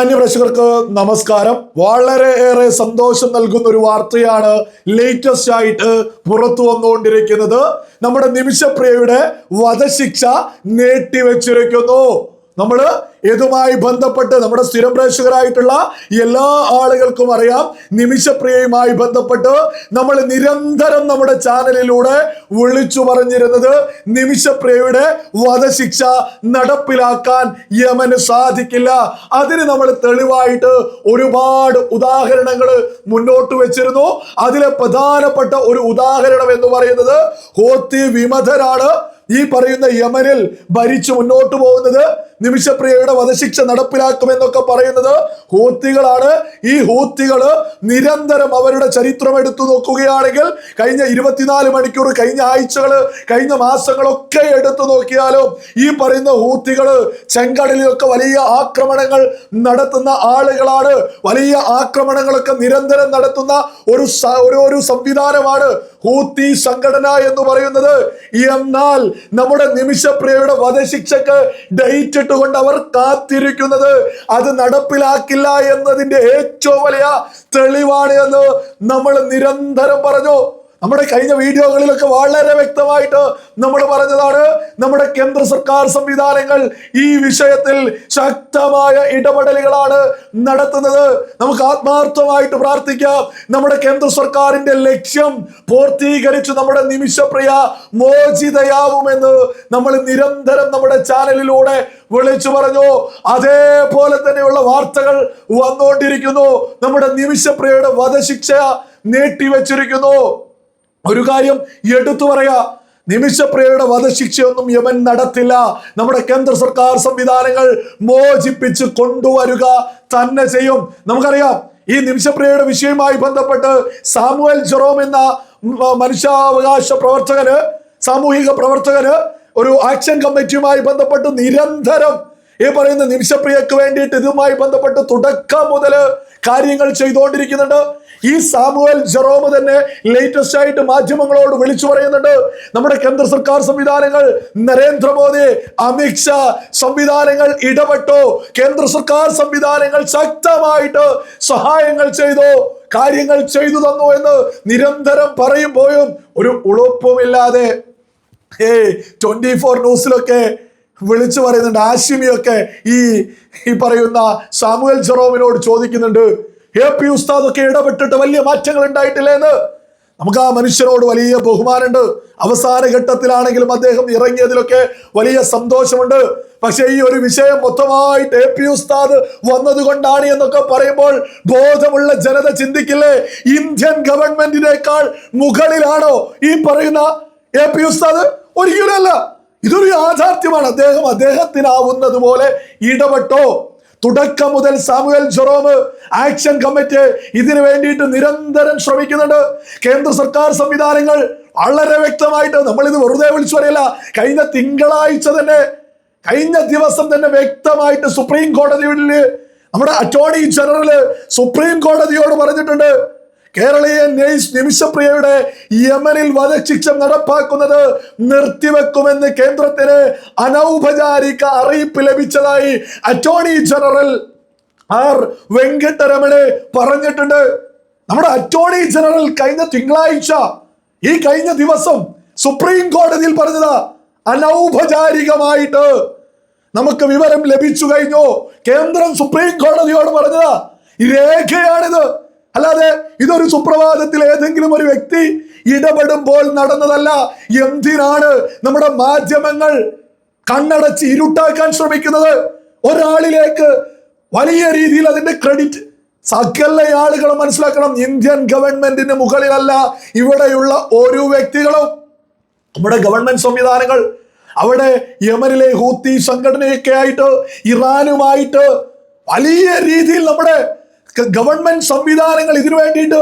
മാന്യ പ്രേക്ഷകർക്ക് നമസ്കാരം. വളരെ ഏറെ സന്തോഷം നൽകുന്ന ഒരു വാർത്തയാണ് ലേറ്റസ്റ്റ് ആയിട്ട് പുറത്തു വന്നുകൊണ്ടിരിക്കുന്നത്. നമ്മുടെ നിമിഷപ്രിയയുടെ വധശിക്ഷ നീട്ടിവെച്ചിരിക്കുന്നു. നമ്മൾ ഇതുമായി ബന്ധപ്പെട്ട് നമ്മുടെ സ്ഥിരം പ്രേക്ഷകരായിട്ടുള്ള എല്ലാ ആളുകൾക്കും അറിയാം. നിമിഷപ്രിയയുമായി ബന്ധപ്പെട്ട് നമ്മൾ നിരന്തരം നമ്മുടെ ചാനലിലൂടെ വിളിച്ചു പറഞ്ഞിരുന്നത് നിമിഷപ്രിയയുടെ വധശിക്ഷ നടപ്പിലാക്കാൻ യമന് സാധിക്കില്ല. അതിന് നമ്മൾ തെളിവായിട്ട് ഒരുപാട് ഉദാഹരണങ്ങൾ മുന്നോട്ട് വെച്ചിരുന്നു. അതിലെ പ്രധാനപ്പെട്ട ഒരു ഉദാഹരണം എന്ന് പറയുന്നത് ഹോത്തി വിമതരാണ് ഈ പറയുന്ന യമനിൽ ഭരിച്ചു മുന്നോട്ട് പോകുന്നത്. നിമിഷപ്രിയയുടെ വധശിക്ഷ നടപ്പിലാക്കുമെന്നൊക്കെ പറയുന്നത് ഹൂത്തികളാണ്. ഈ ഹൂത്തികൾ നിരന്തരം അവരുടെ ചരിത്രം എടുത്തു നോക്കുകയാണെങ്കിൽ കഴിഞ്ഞ ഇരുപത്തിനാല് മണിക്കൂർ കഴിഞ്ഞ ആഴ്ചകൾ കഴിഞ്ഞ മാസങ്ങളൊക്കെ എടുത്തു നോക്കിയാലും ഈ പറയുന്ന ഹൂത്തികൾ ചെങ്കടലിലൊക്കെ വലിയ ആക്രമണങ്ങൾ നടത്തുന്ന ആളുകളാണ്. വലിയ ആക്രമണങ്ങളൊക്കെ നിരന്തരം നടത്തുന്ന ഒരു ഒരു സംവിധാനമാണ് ഹൂത്തി സംഘടന എന്ന് പറയുന്നത്. എന്നാൽ നമ്മുടെ നിമിഷപ്രിയയുടെ വധശിക്ഷക്ക് ഡേറ്റ് ഇട്ടുകൊണ്ട് അവർ കാത്തിരിക്കുന്നത്. അത് നടപ്പിലാക്കില്ല എന്നതിന്റെ ഏറ്റവും വലിയ തെളിവാണ് എന്ന് നമ്മൾ നിരന്തരം പറഞ്ഞു. നമ്മുടെ കഴിഞ്ഞ വീഡിയോകളിലൊക്കെ വളരെ വ്യക്തമായിട്ട് നമ്മൾ പറഞ്ഞതാണ് നമ്മുടെ കേന്ദ്ര സർക്കാർ സംവിധാനങ്ങൾ ഈ വിഷയത്തിൽ ശക്തമായ ഇടപെടലുകളാണ് നടത്തുന്നത്. നമുക്ക് ആത്മാർത്ഥമായിട്ട് പ്രാർത്ഥിക്കാം. നമ്മുടെ കേന്ദ്ര സർക്കാരിന്റെ ലക്ഷ്യം പൂർത്തീകരിച്ച് നമ്മുടെ നിമിഷപ്രിയ മോചിതയാവുമെന്ന് നമ്മൾ നിരന്തരം നമ്മുടെ ചാനലിലൂടെ വിളിച്ചു പറഞ്ഞു. അതേപോലെ തന്നെയുള്ള വാർത്തകൾ വന്നുകൊണ്ടിരിക്കുന്നു. നമ്മുടെ നിമിഷപ്രിയയുടെ വധശിക്ഷ നീട്ടിവെച്ചിരിക്കുന്നു. ഒരു കാര്യം എടുത്തു പറയാ. നിമിഷപ്രിയയുടെ വധശിക്ഷയൊന്നും യമൻ നടത്തില്ല. നമ്മുടെ കേന്ദ്ര സർക്കാർ സംവിധാനങ്ങൾ മോചിപ്പിച്ച് കൊണ്ടുവരിക തന്നെ ചെയ്യും. നമുക്കറിയാം ഈ നിമിഷപ്രിയയുടെ വിഷയവുമായി ബന്ധപ്പെട്ട് സാമുവൽ ജെറോം എന്ന മനുഷ്യാവകാശ പ്രവർത്തകന് സാമൂഹിക പ്രവർത്തകന് ഒരു ആക്ഷൻ കമ്മിറ്റിയുമായി ബന്ധപ്പെട്ട് നിരന്തരം ഈ പറയുന്ന നിമിഷപ്രിയക്ക് വേണ്ടിയിട്ട് ഇതുമായി ബന്ധപ്പെട്ട് തുടക്കം മുതൽ കാര്യങ്ങൾ ചെയ്തുകൊണ്ടിരിക്കുന്നുണ്ട്. ഈ സാമുവൽ ജെറോമ് തന്നെ ലേറ്റസ്റ്റ് ആയിട്ട് മാധ്യമങ്ങളോട് വിളിച്ചു പറയുന്നുണ്ട്. നമ്മുടെ കേന്ദ്ര സർക്കാർ സംവിധാനങ്ങൾ നരേന്ദ്രമോദി അമിത്ഷാ സംവിധാനങ്ങൾ ഇടപെട്ടു. കേന്ദ്ര സർക്കാർ സംവിധാനങ്ങൾ ശക്തമായിട്ട് സഹായങ്ങൾ ചെയ്തു കാര്യങ്ങൾ ചെയ്തു തന്നു എന്ന് നിരന്തരം പറയുമ്പോഴും ഒരു ഉളുപ്പുമില്ലാതെ ഏ ട്വന്റി ഫോർ ന്യൂസിലൊക്കെ വിളിച്ചു പറയുന്നുണ്ട്. ആശിമിയൊക്കെ ഈ ഈ പറയുന്ന സാമുവൽ ജെറോമിനോട് ചോദിക്കുന്നുണ്ട്. എ പി ഉസ്താദ് ഒക്കെ ഇടപെട്ടിട്ട് വലിയ മാറ്റങ്ങൾ ഉണ്ടായിട്ടില്ലേ എന്ന്? നമുക്ക് ആ മനുഷ്യനോട് വലിയ ബഹുമാനമുണ്ട്. അവസാന ഘട്ടത്തിലാണെങ്കിലും അദ്ദേഹം ഇറങ്ങിയതിലൊക്കെ വലിയ സന്തോഷമുണ്ട്. പക്ഷെ ഈ ഒരു വിഷയം മൊത്തമായിട്ട് എ പി ഉസ്താദ് വന്നതുകൊണ്ടാണ് എന്നൊക്കെ പറയുമ്പോൾ ബോധമുള്ള ജനത ചിന്തിക്കില്ലേ? ഇന്ത്യൻ ഗവൺമെന്റിനേക്കാൾ മുകളിലാണോ ഈ പറയുന്ന എ പി ഉസ്താദ് ഒരിക്കലുമല്ല ഇതൊരു യാഥാർത്ഥ്യമാണ്. അദ്ദേഹം അദ്ദേഹത്തിനാവുന്നത് പോലെ ഇടപെട്ടോ. തുടക്കം മുതൽ സാമുവൽ ജെറോമ് ആക്ഷൻ കമ്മിറ്റി ഇതിനു വേണ്ടിയിട്ട് നിരന്തരം ശ്രമിക്കുന്നുണ്ട്. കേന്ദ്ര സർക്കാർ സംവിധാനങ്ങൾ വളരെ വ്യക്തമായിട്ട് നമ്മൾ ഇത് വെറുതെ വിളിച്ചു പറയല്ല. കഴിഞ്ഞ തിങ്കളാഴ്ച തന്നെ കഴിഞ്ഞ ദിവസം തന്നെ വ്യക്തമായിട്ട് സുപ്രീം കോടതിയിൽ നമ്മുടെ അറ്റോർണി ജനറൽ സുപ്രീം കോടതിയോട് പറഞ്ഞിട്ടുണ്ട്. കേരളീയൻ നെയ്സ് നിമിഷപ്രിയയുടെ യമനിൽ വധശിക്ഷ നടപ്പാക്കുന്നത് നിർത്തിവെക്കുമെന്ന് കേന്ദ്രത്തിന് അനൗപചാരിക അറിയിപ്പ് ലഭിച്ചതായി അറ്റോർണി ജനറൽ ആർ വെങ്കട്ടരമണ് പറഞ്ഞിട്ടുണ്ട്. നമ്മുടെ അറ്റോർണി ജനറൽ കഴിഞ്ഞ തിങ്കളാഴ്ച ഈ കഴിഞ്ഞ ദിവസം സുപ്രീം കോടതിയിൽ പറഞ്ഞതാ അനൗപചാരികമായിട്ട് നമുക്ക് വിവരം ലഭിച്ചു കഴിഞ്ഞു. കേന്ദ്രം സുപ്രീം കോടതിയോട് പറഞ്ഞതാ രേഖയാണിത്. അല്ലാതെ ഇതൊരു സുപ്രഭാതത്തിൽ ഏതെങ്കിലും ഒരു വ്യക്തി ഇടപെടുമ്പോൾ നടന്നതല്ല. എന്തിനാണ് നമ്മുടെ മാധ്യമങ്ങൾ കണ്ണടച്ച് ഇരുട്ടാക്കാൻ ശ്രമിക്കുന്നത്? ഒരാളിലേക്ക് വലിയ രീതിയിൽ അതിന്റെ ക്രെഡിറ്റ് സകല ആളുകളും മനസ്സിലാക്കണം. ഇന്ത്യൻ ഗവൺമെന്റിന് മുകളിലല്ല ഇവിടെയുള്ള ഓരോ വ്യക്തികളും. നമ്മുടെ ഗവൺമെന്റ് സംവിധാനങ്ങൾ അവിടെ യമനിലെ ഹൂത്തി സംഘടനയൊക്കെ ആയിട്ട് ഇറാനുമായിട്ട് വലിയ രീതിയിൽ നമ്മുടെ ഗവൺമെന്റ് സംവിധാനങ്ങൾ ഇതിനു വേണ്ടിയിട്ട്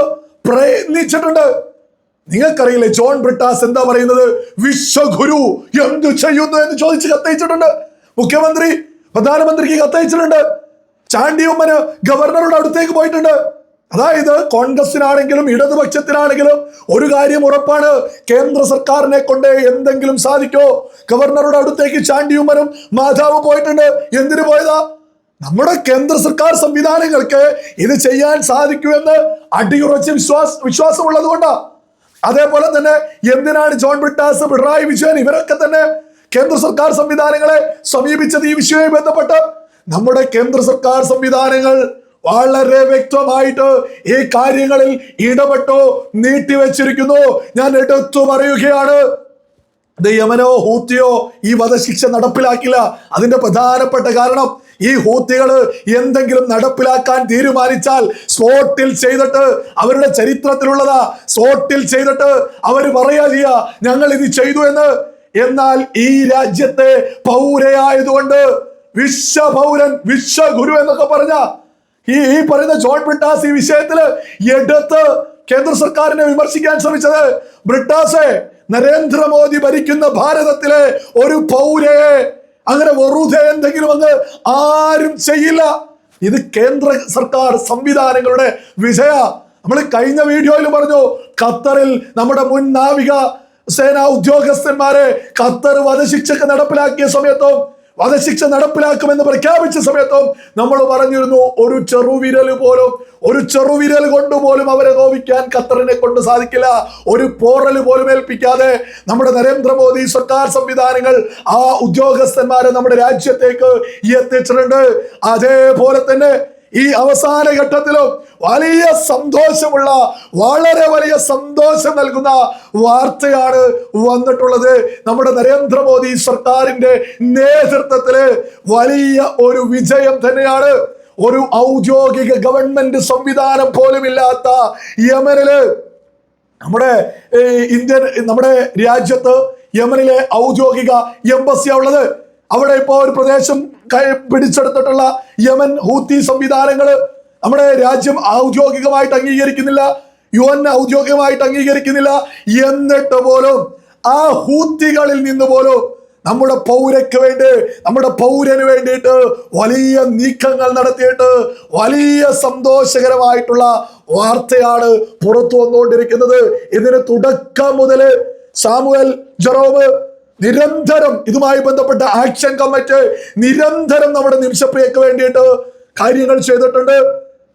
പ്രയത്നിച്ചിട്ടുണ്ട്. നിങ്ങൾക്കറിയില്ലേ ജോൺ ബ്രിട്ടാസ് എന്താ പറയുന്നത്? വിശ്വഗുരു എന്തു ചെയ്യുന്നു എന്ന് ചോദിച്ച് കത്തയച്ചിട്ടുണ്ട്. മുഖ്യമന്ത്രി പ്രധാനമന്ത്രിക്ക് കത്തയച്ചിട്ടുണ്ട്. ചാണ്ടിയമ്മന് ഗവർണറുടെ അടുത്തേക്ക് പോയിട്ടുണ്ട്. അതായത് കോൺഗ്രസിനാണെങ്കിലും ഇടതുപക്ഷത്തിനാണെങ്കിലും ഒരു കാര്യം ഉറപ്പാണ്. കേന്ദ്ര സർക്കാരിനെ കൊണ്ട് എന്തെങ്കിലും സാധിക്കോ? ഗവർണറുടെ അടുത്തേക്ക് ചാണ്ടിയുമ്മനും മാധവ് പോയിട്ടുണ്ട്. എന്തിനു പോയതാ? നമ്മുടെ കേന്ദ്ര സർക്കാർ സംവിധാനങ്ങൾക്ക് ഇത് ചെയ്യാൻ സാധിക്കുമെന്ന് അടിയുറച്ച വിശ്വാസ വിശ്വാസമുള്ളത് കൊണ്ടാണ് അതേപോലെ തന്നെ എന്തിനാണ് ജോൺ ബ്രിട്ടാസ് പിണറായി വിജയൻ ഇവരൊക്കെ തന്നെ കേന്ദ്ര സർക്കാർ സംവിധാനങ്ങളെ സമീപിച്ചത് ഈ വിഷയവുമായി ബന്ധപ്പെട്ട്? നമ്മുടെ കേന്ദ്ര സർക്കാർ സംവിധാനങ്ങൾ വളരെ വ്യക്തമായിട്ട് ഈ കാര്യങ്ങളിൽ ഇടപെട്ടോ നീട്ടിവെച്ചിരിക്കുന്നു. ഞാൻ എടുത്തു പറയുകയാണ്. ഇത് യമനോ ഹൂത്തിയോ ഈ വധശിക്ഷ നടപ്പിലാക്കില്ല. അതിന്റെ പ്രധാനപ്പെട്ട കാരണം ഈ ഹൂത്തികൾ എന്തെങ്കിലും നടപ്പിലാക്കാൻ തീരുമാനിച്ചാൽ സ്പോട്ടിൽ ചെയ്തിട്ട് അവരുടെ ചരിത്രത്തിലുള്ളതാ സ്പോട്ടിൽ ചെയ്തിട്ട് അവർ പറയാ ചെയ്യാ ഞങ്ങൾ ഇത് ചെയ്തു എന്ന്. എന്നാൽ ഈ രാജ്യത്തെ പൗരയായതുകൊണ്ട് വിശ്വപൗരൻ വിശ്വഗുരു എന്നൊക്കെ പറഞ്ഞ ഈ ഈ പറയുന്ന ജോൺ ബ്രിട്ടാസ് ഈ വിഷയത്തിൽ എടുത്ത് കേന്ദ്ര സർക്കാരിനെ വിമർശിക്കാൻ ശ്രമിച്ചത്. ബ്രിട്ടാസെ നരേന്ദ്രമോദി ഭരിക്കുന്ന ഭാരതത്തിലെ ഒരു പൗരയെ അങ്ങനെ വെറുതെ എന്തെങ്കിലും വന്ന് ആരും ചെയ്യില്ല. ഇത് കേന്ദ്ര സർക്കാർ സംവിധാനങ്ങളുടെ വിജയ. നമ്മൾ കഴിഞ്ഞ വീഡിയോയിൽ പറഞ്ഞു ഖത്തറിൽ നമ്മുടെ മുൻ നാവിക സേനാ ഉദ്യോഗസ്ഥന്മാരെ ഖത്തർ വധശിക്ഷക്ക് നടപ്പിലാക്കിയ സമയത്തും വധശിക്ഷ നടപ്പിലാക്കുമെന്ന് പ്രഖ്യാപിച്ച സമയത്തും നമ്മൾ പറഞ്ഞിരുന്നു ഒരു ചെറുവിരൽ പോലും ഒരു ചെറുവിരൽ കൊണ്ട് പോലും അവരെ നോവിക്കാൻ ഖത്തറിനെ കൊണ്ട് സാധിക്കില്ല. ഒരു പോറൽ പോലും ഏൽപ്പിക്കാതെ നമ്മുടെ നരേന്ദ്രമോദി സർക്കാർ സംവിധാനങ്ങൾ ആ ഉദ്യോഗസ്ഥന്മാരെ നമ്മുടെ രാജ്യത്തേക്ക് എത്തിച്ചിട്ടുണ്ട്. അതേപോലെ തന്നെ ഈ അവസാന ഘട്ടത്തിലും വലിയ സന്തോഷമുള്ള വളരെ വലിയ സന്തോഷം നൽകുന്ന വാർത്തയാണ് വന്നിട്ടുള്ളത്. നമ്മുടെ നരേന്ദ്രമോദി സർക്കാരിന്റെ നേതൃത്വത്തിൽ വലിയ ഒരു വിജയം തന്നെയാണ്. ഒരു ഔദ്യോഗിക ഗവൺമെന്റ് സംവിധാനം പോലുമില്ലാത്ത യമനിൽ നമ്മുടെ ഇന്ത്യൻ നമ്മുടെ രാജ്യത്ത് യമനിലെ ഔദ്യോഗിക എംബസിയാ ഉള്ളത് അവിടെ ഇപ്പോൾ ഒരു പ്രദേശം പിടിച്ചെടുത്തിട്ടുള്ള യമൻ ഹൂത്തി സംവിധാനങ്ങൾ നമ്മുടെ രാജ്യം ഔദ്യോഗികമായിട്ട് അംഗീകരിക്കുന്നില്ല. യു എൻ ഔദ്യോഗികമായിട്ട് അംഗീകരിക്കുന്നില്ല. എന്നിട്ട് പോലും ആ ഹൂത്തികളിൽ നിന്ന് പോലും നമ്മുടെ പൗരയ്ക്ക് വേണ്ടി നമ്മുടെ പൗരന് വേണ്ടിയിട്ട് വലിയ നീക്കങ്ങൾ നടത്തിയിട്ട് വലിയ സന്തോഷകരമായിട്ടുള്ള വാർത്തയാണ് പുറത്തു വന്നുകൊണ്ടിരിക്കുന്നത്. ഇതിന് തുടക്കം മുതൽ സാമുവൽ ജെറോമ് നിരന്തരം ഇതുമായി ബന്ധപ്പെട്ട ആക്ഷൻ കമ്മിറ്റി നിരന്തരം നമ്മുടെ നിമിഷപ്രിയക്ക് വേണ്ടിയിട്ട് കാര്യങ്ങൾ ചെയ്തിട്ടുണ്ട്.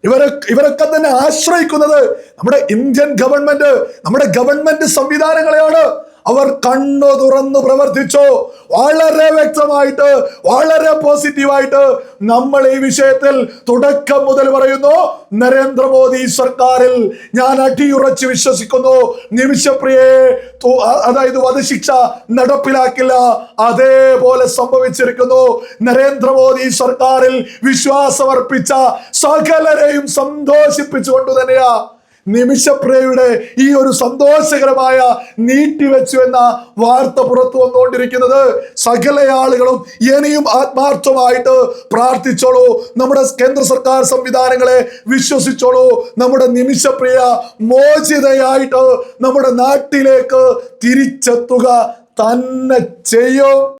ഇവരെ ഇവരൊക്കെ തന്നെ ആശ്രയിക്കുന്നത് നമ്മുടെ ഇന്ത്യൻ ഗവൺമെന്റ് നമ്മുടെ ഗവൺമെന്റ് സംവിധാനങ്ങളെയാണ്. അവർ കണ്ണു തുറന്നു പ്രവർത്തിച്ചു. വളരെ വ്യക്തമായിട്ട് വളരെ പോസിറ്റീവായിട്ട് നമ്മൾ ഈ വിഷയത്തിൽ തുടക്കം മുതൽ പറയുന്നു നരേന്ദ്രമോദി സർക്കാരിൽ ഞാൻ അടിയുറച്ച് വിശ്വസിക്കുന്നു. നിമിഷപ്രിയെ അതായത് വധശിക്ഷ നടപ്പിലാക്കില്ല. അതേപോലെ സംഭവിച്ചിരിക്കുന്നു. നരേന്ദ്രമോദി സർക്കാരിൽ വിശ്വാസമർപ്പിച്ച സകലരെയും സന്തോഷിപ്പിച്ചുകൊണ്ട് തന്നെയാ നിമിഷപ്രിയയുടെ ഈ ഒരു സന്തോഷകരമായ നീട്ടിവെച്ചു എന്ന വാർത്ത പുറത്തു വന്നുകൊണ്ടിരിക്കുന്നത് സകല ആളുകളും ഇനിയും ആത്മാർത്ഥമായിട്ട് പ്രാർത്ഥിച്ചോളൂ. നമ്മുടെ കേന്ദ്ര സർക്കാർ സംവിധാനങ്ങളെ വിശ്വസിച്ചോളൂ. നമ്മുടെ നിമിഷപ്രിയ മോചിതയായിട്ട് നമ്മുടെ നാട്ടിലേക്ക് തിരിച്ചെത്തുക തന്നെ ചെയ്യും.